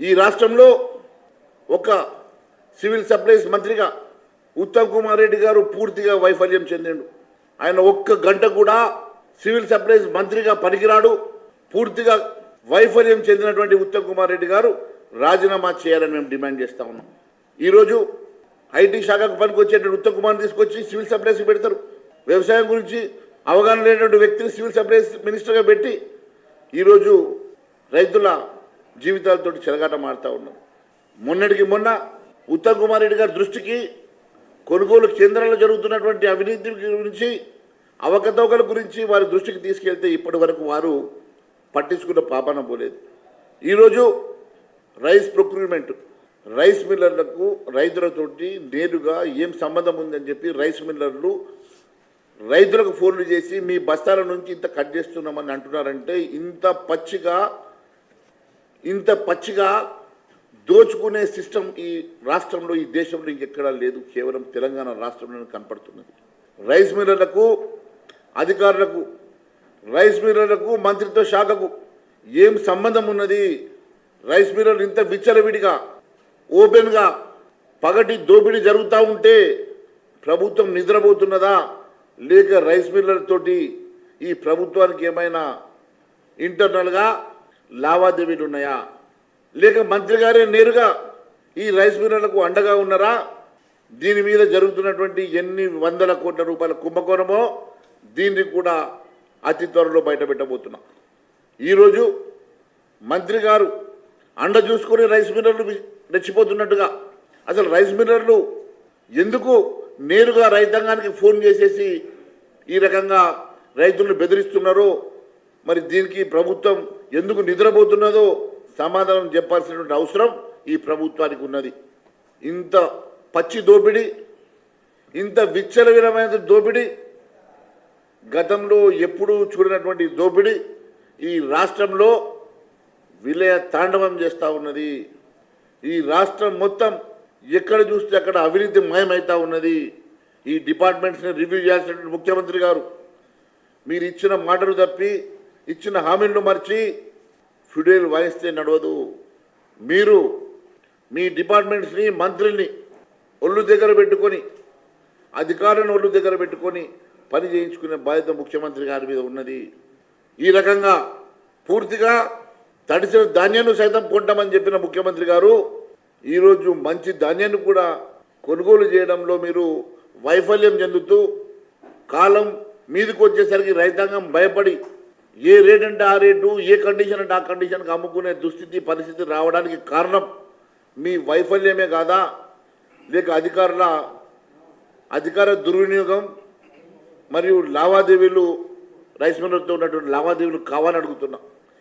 ఈ రాష్ట్రంలో ఒక సివిల్ సప్లైస్ మంత్రిగా ఉత్తమ్ కుమార్ రెడ్డి గారు పూర్తిగా వైఫల్యం చెందిండు. ఆయన ఒక్క గంట కూడా సివిల్ సప్లైస్ మంత్రిగా పనికిరాడు. పూర్తిగా వైఫల్యం చెందినటువంటి ఉత్తమ్ కుమార్ రెడ్డి గారు రాజీనామా చేయాలని మేము డిమాండ్ చేస్తా ఉన్నాం. ఈరోజు ఐటీ శాఖకు పనికి వచ్చేటువంటి ఉత్తమ్ కుమార్ తీసుకొచ్చి సివిల్ సప్లైస్ పెడతారు. వ్యవసాయం గురించి అవగాహన లేనటువంటి వ్యక్తిని సివిల్ సప్లైస్ మినిస్టర్గా పెట్టి ఈరోజు రైతుల జీవితాలతో చెలగాట మారుతూ ఉన్నాం. మొన్నటికి మొన్న ఉత్తమ్ కుమార్ రెడ్డి గారి దృష్టికి కొనుగోలు కేంద్రాల్లో జరుగుతున్నటువంటి అవినీతి గురించి అవకతవకల గురించి వారి దృష్టికి తీసుకెళ్తే ఇప్పటి వరకు వారు పట్టించుకున్న పాపన పోలేదు. ఈరోజు రైస్ ప్రొక్యూర్మెంట్ రైస్ మిల్లర్లకు రైతులతోటి నేరుగా ఏం సంబంధం ఉందని చెప్పి రైస్ మిల్లర్లు రైతులకు ఫోన్లు చేసి మీ బస్తాల నుంచి ఇంత కట్ చేస్తున్నామని అంటున్నారంటే ఇంత పచ్చిగా ఇంత పచ్చిగా దోచుకునే సిస్టమ్ ఈ రాష్ట్రంలో ఈ దేశంలో ఇంకెక్కడా లేదు. కేవలం తెలంగాణ రాష్ట్రంలోనే కనపడుతున్నది. రైస్ మిల్లర్లకు అధికారులకు రైస్ మిల్లర్లకు మంత్రిత్వ శాఖకు ఏం సంబంధం ఉన్నది? రైస్ మిల్లర్ ఇంత విచ్చలవిడిగా ఓపెన్గా పగటి దోపిడీ జరుగుతూ ఉంటే ప్రభుత్వం నిద్రపోతున్నదా? లేక రైస్ మిల్లర్ తోటి ఈ ప్రభుత్వానికి ఏమైనా ఇంటర్నల్గా లావాదేవీలు ఉన్నాయా? లేక మంత్రి గారే నేరుగా ఈ రైస్ మిల్లర్లకు అండగా ఉన్నారా? దీని మీద జరుగుతున్నటువంటి ఎన్ని వందల కోట్ల రూపాయల కుంభకోణమో దీన్ని కూడా అతి త్వరలో బయటపెట్టబోతున్నాం. ఈరోజు మంత్రి గారు అండ చూసుకొని రైస్ మిల్లర్లు రెచ్చిపోతున్నట్టుగా అసలు రైస్ మిల్లర్లు ఎందుకు నేరుగా రైతాంగానికి ఫోన్ చేసేసి ఈ రకంగా రైతులను బెదిరిస్తున్నారో మరి దీనికి ప్రభుత్వం ఎందుకు నిద్రపోతున్నదో సమాధానం చెప్పాల్సినటువంటి అవసరం ఈ ప్రభుత్వానికి ఉన్నది. ఇంత పచ్చి దోపిడీ ఇంత విచ్చలవిరమైన దోపిడీ గతంలో ఎప్పుడూ చూడనటువంటి దోపిడీ ఈ రాష్ట్రంలో విలయ తాండవం చేస్తూ ఉన్నది. ఈ రాష్ట్రం మొత్తం ఎక్కడ చూస్తే అక్కడ అవినీతి మయమవుతూ ఉన్నది. ఈ డిపార్ట్మెంట్స్ని రివ్యూ చేయాల్సినటువంటి ముఖ్యమంత్రి గారు మీరు ఇచ్చిన మాటలు తప్పి ఇచ్చిన హామీలను మర్చి ఫిడేల్ వాయిస్తే నడవదు. మీరు మీ డిపార్ట్మెంట్స్ని మంత్రుల్ని ఒళ్ళు దగ్గర పెట్టుకొని అధికారులను ఒళ్ళు దగ్గర పెట్టుకొని పని చేయించుకునే బాధ్యత ముఖ్యమంత్రి గారి మీద ఉన్నది. ఈ రకంగా పూర్తిగా తడిసిన ధాన్యాన్ని సైతం కొంటామని చెప్పిన ముఖ్యమంత్రి గారు ఈరోజు మంచి ధాన్యాన్ని కూడా కొనుగోలు చేయడంలో మీరు వైఫల్యం చెందుతూ కాలం మీదకు వచ్చేసరికి రైతాంగం భయపడి ఏ రేట్ అంటే ఆ రేటు ఏ కండిషన్ అంటే ఆ కండిషన్కి అమ్ముకునే దుస్థితి పరిస్థితి రావడానికి కారణం మీ వైఫల్యమే కాదా? లేక అధికారుల అధికార దుర్వినియోగం మరియు లావాదేవీలు రైస్ మిల్లర్తో ఉన్నటువంటి లావాదేవీలు కావాలని అడుగుతున్నా.